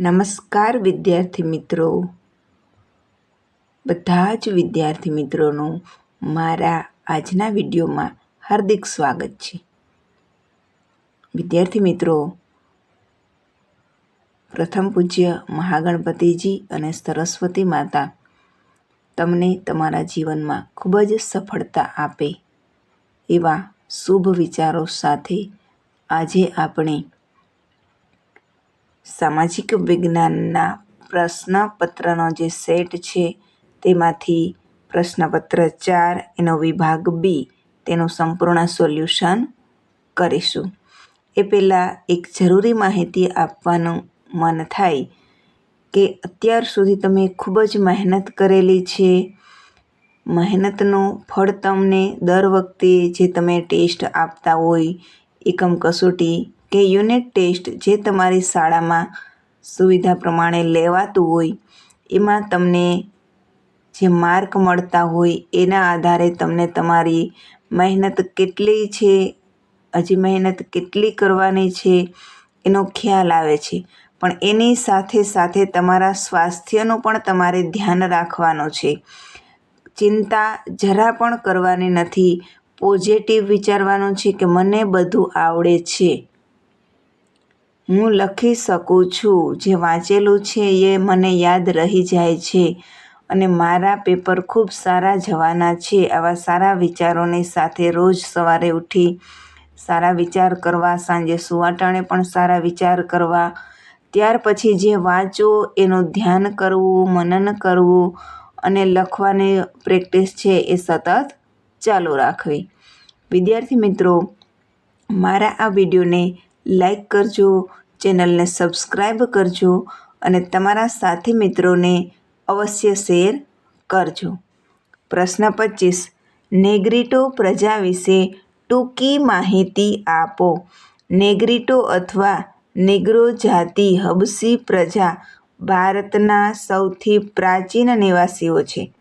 નમસ્કાર વિદ્યાર્થી મિત્રો. બધા જ વિદ્યાર્થી મિત્રોનું મારા આજના વિડીયોમાં હાર્દિક સ્વાગત છે. વિદ્યાર્થી મિત્રો, પ્રથમ પૂજ્ય મહાગણપતિજી અને સરસ્વતી માતા તમને તમારા જીવનમાં ખૂબ જ સફળતા આપે એવા શુભ વિચારો સાથે આજે આપણે સામાજિક વિજ્ઞાનના પ્રશ્નપત્રનો જે સેટ છે, તેમાંથી પ્રશ્નપત્ર ચાર, એનો વિભાગ બી, તેનું સંપૂર્ણ સોલ્યુશન કરીશું. એ પહેલાં એક જરૂરી માહિતી આપવાનું મન થાય કે અત્યાર સુધી તમે ખૂબ જ મહેનત કરેલી છે. મહેનતનું ફળ તમને દર વખતે જે તમે ટેસ્ટ આપતા હોય, એકમ કસોટી કે યુનિટ ટેસ્ટ જે તમારી શાળામાં સુવિધા પ્રમાણે લેવાતું હોય, એમાં તમને જે માર્ક મળતા હોય, એના આધારે તમને તમારી મહેનત કેટલી છે, હજી મહેનત કેટલી કરવાની છે, એનો ખ્યાલ આવે છે. પણ એની સાથે સાથે તમારા સ્વાસ્થ્યનું પણ તમારે ધ્યાન રાખવાનું છે. ચિંતા જરા પણ કરવાની નથી. પોઝિટિવ વિચારવાનું છે કે મને બધું આવડે છે. હું લખી શકું છું. જે વાંચેલું છે એ મને યાદ રહી જાય છે અને મારા પેપર ખૂબ સારા જવાના છે. આવા સારા વિચારોની સાથે રોજ સવારે ઉઠી સારા વિચાર કરવા, સાંજે સુવાટાણે પણ સારા વિચાર કરવા. ત્યાર પછી જે વાંચો એનું ધ્યાન કરવું, મનન કરવું અને લખવાની પ્રેક્ટિસ છે એ સતત ચાલુ રાખવી. વિદ્યાર્થી મિત્રો, મારા આ વિડીયોને લાઈક કરજો ચેનલને સબસ્ક્રાઈબ કરજો અને તમારા સાથી મિત્રોને અવશ્ય શેર કરજો. પ્રશ્ન પચીસ. નેગ્રીટો પ્રજા વિશે ટૂંકી માહિતી આપો. નેગ્રીટો અથવા નેગ્રો જાતિ હબસી પ્રજા ભારતના સૌથી પ્રાચીન નિવાસીઓ છે.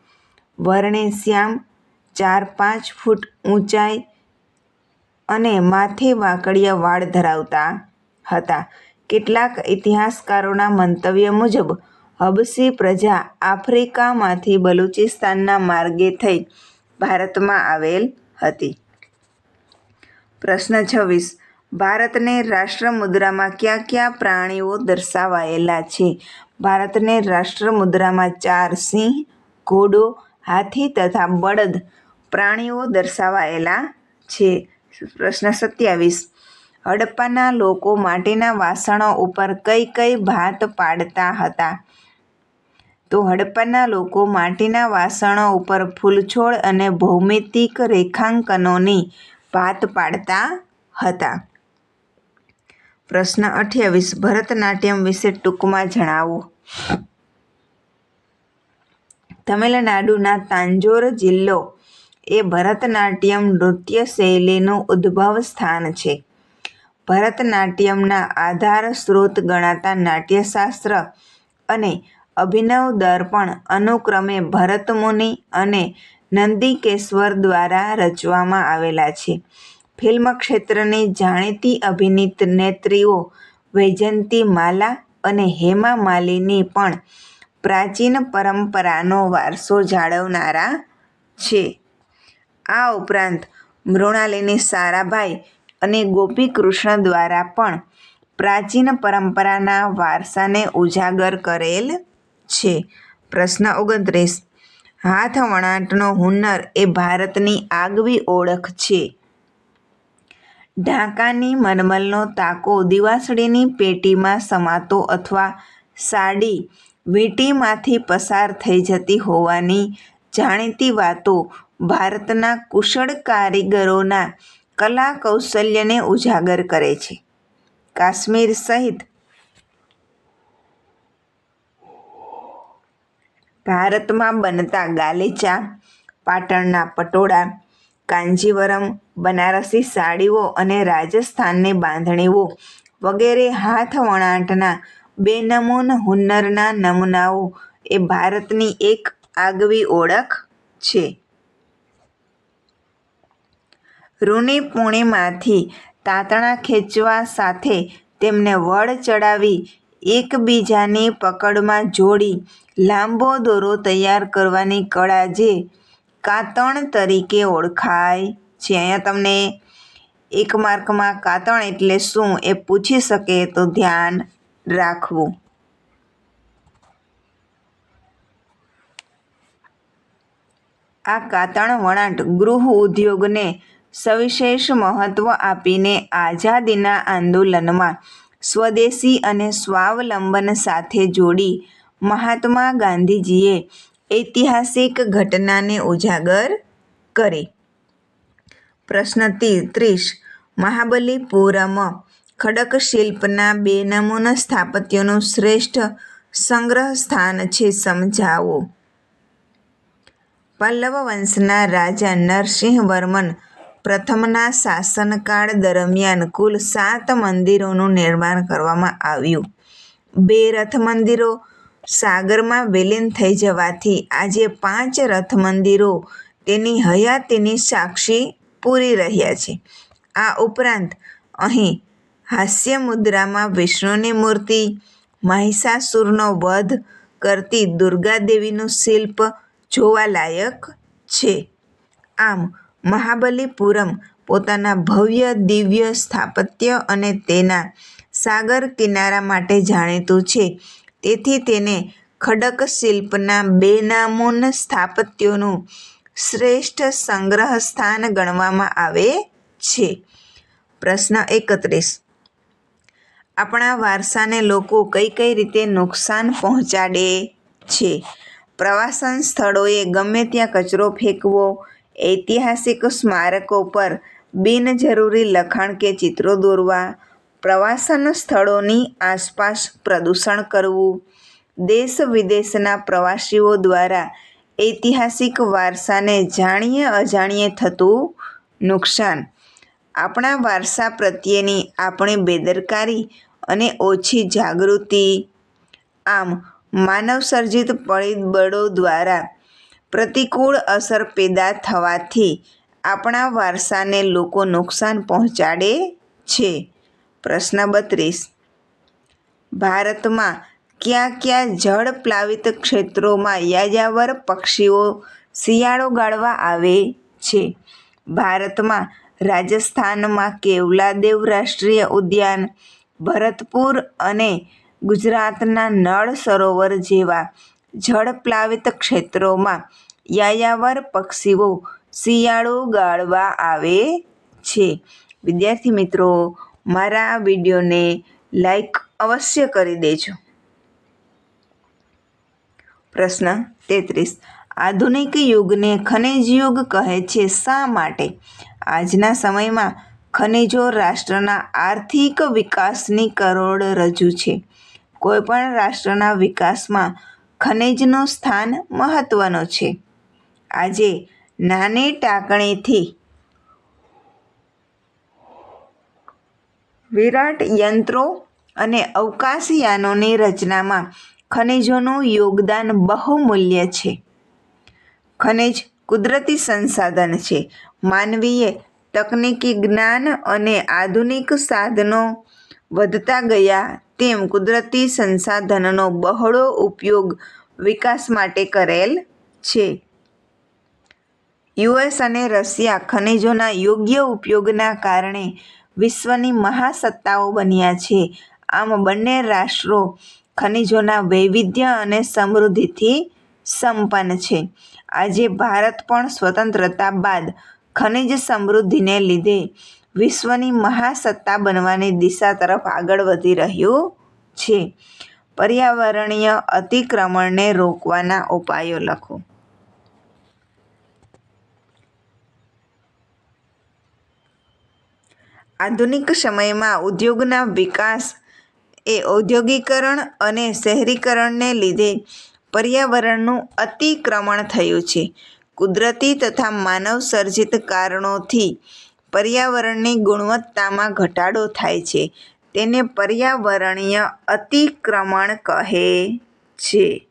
વર્ણે શ્યામ ચાર પાંચ ફૂટ ઊંચાઈ અને માથે વાંકડિયા વાળ ધરાવતા હતા. કેટલાક ઇતિહાસકારોના મંતવ્ય મુજબ, હબસી પ્રજા આફ્રિકામાંથી બલુચિસ્તાનના માર્ગે થઈ ભારતમાં આવેલ હતી. પ્રશ્ન છવ્વીસ. ભારતને રાષ્ટ્રમુદ્રામાં કયા કયા પ્રાણીઓ દર્શાવાયેલા છે? ભારતને રાષ્ટ્રમુદ્રામાં ચાર સિંહ, ઘોડો, હાથી તથા બળદ પ્રાણીઓ દર્શાવાયેલા છે. પ્રશ્ન સત્યાવીસ. હડપ્પાના લોકો માટીના વાસણો ઉપર કઈ કઈ ભાત પાડતા હતા. તો હડપ્પાના લોકો માટીના વાસણો ઉપર ફૂલછોડ અને ભૌમિતિક રેખાંકનોની ભાત પાડતા હતા. પ્રશ્ન અઠ્યાવીસ, ભરતનાટ્યમ વિશે ટૂંકમાં જણાવો. તમિલનાડુના તાંજોર જિલ્લો એ ભરતનાટ્યમ નૃત્ય શૈલીનું ઉદ્ભવ સ્થાન છે. ભરતનાટ્યમના આધાર સ્ત્રોત ગણાતા નાટ્યશાસ્ત્ર અને અભિનવ દર્પણ અનુક્રમે ભરતમુનિ અને નંદિકેશ્વર દ્વારા રચવામાં આવેલા છે. ફિલ્મ ક્ષેત્રની જાણીતી અભિનીત નેત્રીઓ વૈજયંતી માલા અને હેમા માલિની પણ પ્રાચીન પરંપરાનો વારસો જાળવનારા છે. આ ઉપરાંત મૃણાલિની સારાભાઈ અને ગોપીકૃષ્ણ દ્વારા પણ પ્રાચીન પરંપરાના વારસાને ઉજાગર કરેલ છે. પ્રશ્ન ઓગણત્રીસ. હાથ વણાટનો હુન્નર એ ભારતની આગવી ઓળખ છે. ઢાંકાની મરમલનો તાકો દિવાસળીની પેટીમાં સમાતો અથવા સાડી વીંટીમાંથી પસાર થઈ જતી હોવાની જાણીતી વાતો ભારતના કુશળ કારીગરોના કલા કૌશલ્યને ઉજાગર કરે છે. કાશ્મીર સહિત ભારતમાં બનતા ગાલીચા, પાટણના પટોળા, કાંજીવરમ, બનારસી સાડીઓ અને રાજસ્થાનની બાંધણીઓ વગેરે હાથ વણાટના બેનમૂન હુન્નરના નમૂનાઓ એ ભારતની એક આગવી ઓળખ છે. રૂની પૂર્ણિમાથી તાંતણા ખેંચવા સાથે તેમને વડ ચડાવી એકબીજાની પકડમાં જોડી લાંબો દોરો તૈયાર કરવાની કળા જે કાતણ તરીકે ઓળખાય છે. અહીંયા તમને એક માર્કમાં કાતણ એટલે શું એ પૂછી શકે તો ધ્યાન રાખવું. આ કાતણ વણાટ ગૃહ ઉદ્યોગને સવિશેષ મહત્વ આપીને આઝાદીના આંદોલનમાં સ્વદેશી અને સ્વાવલંબન સાથે જોડી મહાત્મા ગાંધીજીએ ઐતિહાસિક ઘટનાને ઉજાગર કરી. પ્રશ્ન ત્રીસ. મહાબલીપુરમ ખડકશિલ્પના બે નમૂના સ્થાપત્યનું શ્રેષ્ઠ સંગ્રહ સ્થાન છે સમજાવો. પલ્લવ વંશના રાજા નરસિંહવર્મન પ્રથમના શાસનકાળ દરમિયાન કુલ સાત મંદિરોનું નિર્માણ કરવામાં આવ્યું. બે રથ મંદિરો સાગરમાં વિલીન થઈ જવાથી આજે પાંચ રથ મંદિરો તેની હયાતીની સાક્ષી પૂરી રહ્યા છે. આ ઉપરાંત અહીં હાસ્ય મુદ્રામાં વિષ્ણુની મૂર્તિ, મહિષાસુરનો વધ કરતી દુર્ગાદેવીનું શિલ્પ જોવાલાયક છે. આમ મહાબલીપુરમ પોતાના ભવ્ય દિવ્ય સ્થાપત્ય અને તેના સાગર કિનારા માટે જાણીતું છે. તેથી તેને ખડક શિલ્પના બેનામૂન સ્થાપત્યોનું શ્રેષ્ઠ સંગ્રહ સ્થાન ગણવામાં આવે છે. પ્રશ્ન એકત્રીસ. આપણા વારસાને લોકો કઈ કઈ રીતે નુકસાન પહોંચાડે છે? પ્રવાસન સ્થળોએ ગમે ત્યાં કચરો ફેંકવો ઐતિહાસિક સ્મારકો પર બિનજરૂરી લખાણ કે ચિત્રો દોરવા, પ્રવાસન સ્થળોની આસપાસ પ્રદૂષણ કરવું, દેશ વિદેશના પ્રવાસીઓ દ્વારા ઐતિહાસિક વારસાને જાણીએ અજાણીએ થતું નુકસાન. આપણા વારસા પ્રત્યેની આપણી બેદરકારી અને ઓછી જાગૃતિ. આમ, માનવસર્જિત પરિબળો દ્વારા પ્રતિકૂળ અસર પેદા થવાથી આપણા વારસાને લોકો નુકસાન પહોંચાડે છે. પ્રશ્ન બત્રીસ. ભારતમાં ક્યાં ક્યાં જળ પ્લાવિત ક્ષેત્રોમાં યાયાવર પક્ષીઓ શિયાળો ગાળવા આવે છે? ભારતમાં રાજસ્થાનમાં કેવલાદેવ રાષ્ટ્રીય ઉદ્યાન, ભરતપુર અને ગુજરાતના નળ સરોવર જેવા જળપ્લાવિત ક્ષેત્રોમાં યાયાવર પક્ષીઓ શિયાળો ગાળવા આવે છે. વિદ્યાર્થી મિત્રો, મારા વિડીયોને લાઈક અવશ્ય કરી દેજો. પ્રશ્ન તેત્રીસ. આધુનિક યુગને ખનિજ યુગ કહે છે શા માટે? આજના સમયમાં ખનિજો રાષ્ટ્રના આર્થિક વિકાસની કરોડરજ્જુ છે. કોઈપણ રાષ્ટ્રના વિકાસમાં ખનિજનું સ્થાન મહત્વનું છે. આજે નાની ટાંકણીથી વિરાટ યંત્રો અને અવકાશયાનોની રચનામાં ખનિજોનું યોગદાન બહુમૂલ્ય છે. ખનિજ કુદરતી સંસાધન છે. માનવીય તકનીકી જ્ઞાન અને આધુનિક સાધનો વધતા ગયા, તેમ કુદરતી સંસાધનનો બહોળો ઉપયોગ વિકાસ માટે કરેલ છે. યુએસ અને રશિયા ખનિજોના યોગ્ય ઉપયોગના કારણે વિશ્વની મહાસત્તાઓ બન્યા છે. આમ બંને રાષ્ટ્રો ખનિજોના વૈવિધ્ય અને સમૃદ્ધિથી સંપન્ન છે. આજે ભારત પણ સ્વતંત્રતા બાદ ખનિજ સમૃદ્ધિને લીધે વિશ્વની મહાસત્તા બનવાની દિશા તરફ આગળ વધી રહ્યું છે. પર્યાવરણીય અતિક્રમણને રોકવાના ઉપાયો લખો. આધુનિક સમયમાં ઉદ્યોગના વિકાસ એ ઔદ્યોગિકરણ અને શહેરીકરણને લીધે પર્યાવરણનું અતિક્રમણ થયું છે. કુદરતી તથા માનવસર્જિત કારણોથી પર્યાવરણની ગુણવત્તામાં ઘટાડો થાય છે. તેને પર્યાવરણીય અતિક્રમણ કહે છે.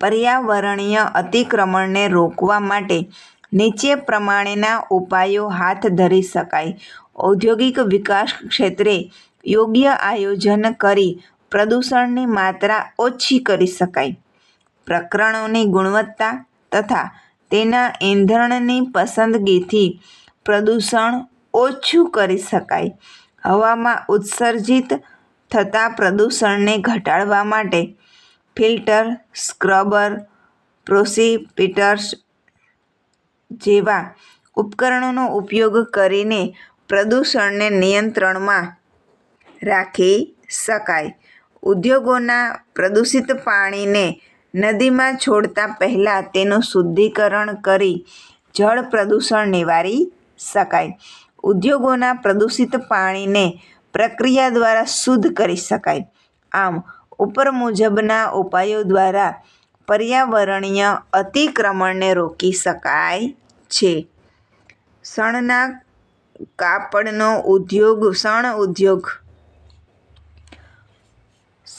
પર્યાવરણીય અતિક્રમણને રોકવા માટે નીચે પ્રમાણેના ઉપાયો હાથ ધરી શકાય. ઔદ્યોગિક વિકાસ ક્ષેત્રે યોગ્ય આયોજન કરી પ્રદૂષણની માત્રા ઓછી કરી શકાય. પ્રકરણોની ગુણવત્તા તથા તેના ઇંધણની પસંદગીથી પ્રદૂષણ ઓછું કરી શકાય. હવામાં ઉત્સર્જિત થતા પ્રદૂષણને ઘટાડવા માટે ફિલ્ટર, સ્ક્રબર, પ્રોસિપિટર્સ જેવા ઉપકરણોનો ઉપયોગ કરીને પ્રદૂષણને નિયંત્રણમાં રાખી શકાય. ઉદ્યોગોના પ્રદૂષિત પાણીને નદીમાં છોડતા પહેલાં તેનું શુદ્ધિકરણ કરી જળ પ્રદૂષણ નિવારી શકાય. ઉદ્યોગોના પ્રદૂષિત પાણીને પ્રક્રિયા દ્વારા શુદ્ધ કરી શકાય. આમ, ઉપર મુજબના ઉપાયો દ્વારા પર્યાવરણીય અતિક્રમણને રોકી શકાય છે. શણના કાપડનો ઉદ્યોગ, શણ ઉદ્યોગ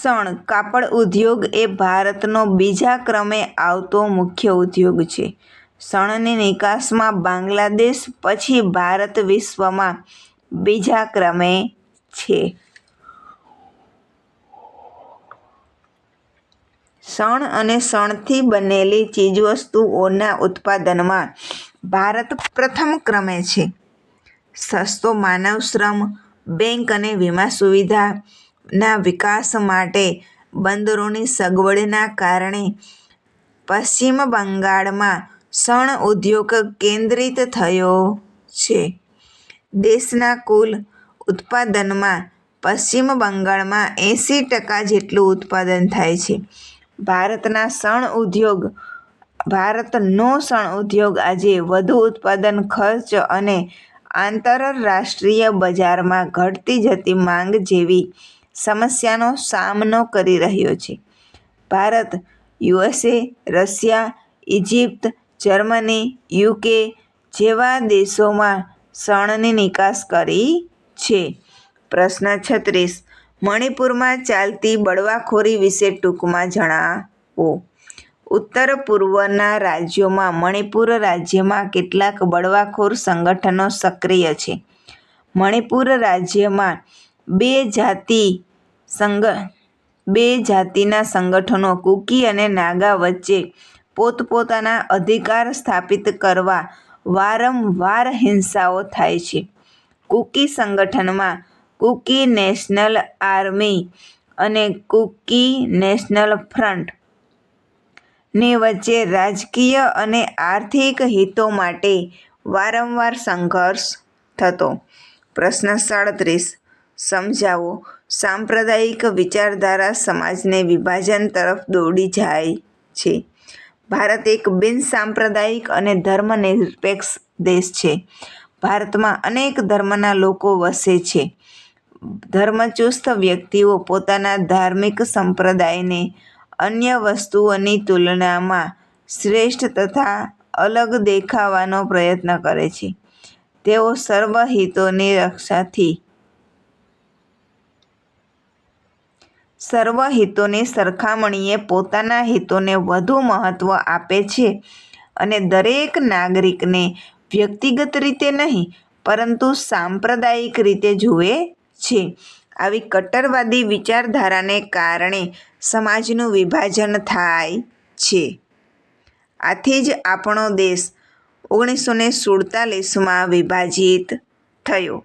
શણ કાપડ ઉદ્યોગ એ ભારતનો બીજા ક્રમે આવતો મુખ્ય ઉદ્યોગ છે. શણની નિકાસમાં બાંગ્લાદેશ, પછી ભારત વિશ્વમાં બીજા ક્રમે છે. શણ અને શણથી બનેલી ચીજવસ્તુઓના ઉત્પાદનમાં ભારત પ્રથમ ક્રમે છે. સસ્તો માનવ શ્રમ, બેંક અને વીમા સુવિધાના વિકાસ માટે બંદરોની સગવડના કારણે પશ્ચિમ બંગાળમાં શણ ઉદ્યોગ કેન્દ્રિત થયો છે. દેશના કુલ ઉત્પાદનમાં પશ્ચિમ બંગાળમાં એંસી ટકા જેટલું ઉત્પાદન થાય છે. ભારતના શણ ઉદ્યોગ, ભારતનો શણ ઉદ્યોગ આજે વધુ ઉત્પાદન, ખર્ચ અને આંતરરાષ્ટ્રીય બજારમાં ઘટતી જતી માંગ જેવી સમસ્યાનો સામનો કરી રહ્યો છે. Bharat, USA, Russia Egypt Germany, UK જેવા દેશોમાં શણની નિકાસ કરી છે. પ્રશ્ન છત્રીસ, મણિપુરમાં ચાલતી બળવાખોરી વિશે ટૂંકમાં જણાવો. ઉત્તર પૂર્વના રાજ્યોમાં મણિપુર રાજ્યમાં કેટલાક બળવાખોર સંગઠનો સક્રિય છે. મણિપુર રાજ્યમાં બે જાતિ સંગ બે જાતિના સંગઠનો કુકી અને નાગા વચ્ચે પોતપોતાના અધિકાર સ્થાપિત કરવા વારંવાર હિંસાઓ થાય છે. કુકી સંગઠનમાં કુકી નેશનલ આર્મી અને કુકી નેશનલ ફ્રન્ટની વચ્ચે રાજકીય અને આર્થિક હિતો માટે વારંવાર સંઘર્ષ થતો. પ્રશ્ન સાડત્રીસ. સમજાવો સાંપ્રદાયિક વિચારધારા સમાજને વિભાજન તરફ દોડી જાય છે. ભારત એક બિનસાંપ્રદાયિક અને ધર્મનિરપેક્ષ દેશ છે. ભારતમાં અનેક ધર્મના લોકો વસે છે. ધર્મચુસ્ત વ્યક્તિઓ પોતાના ધાર્મિક સંપ્રદાયને અન્ય વસ્તુઓની તુલનામાં શ્રેષ્ઠ તથા અલગ દેખાવાનો પ્રયત્ન કરે છે. તેઓ સર્વ હિતોની રક્ષાથી સર્વ હિતોની સરખામણીએ પોતાના હિતોને વધુ મહત્ત્વ આપે છે અને દરેક નાગરિકને વ્યક્તિગત રીતે નહીં, પરંતુ સાંપ્રદાયિક રીતે જુએ છે. આવી કટ્ટરવાદી વિચારધારાને કારણે સમાજનું વિભાજન થાય છે. આથી જ આપણો દેશ ઓગણીસો ને સુડતાલીસમાં વિભાજિત થયો.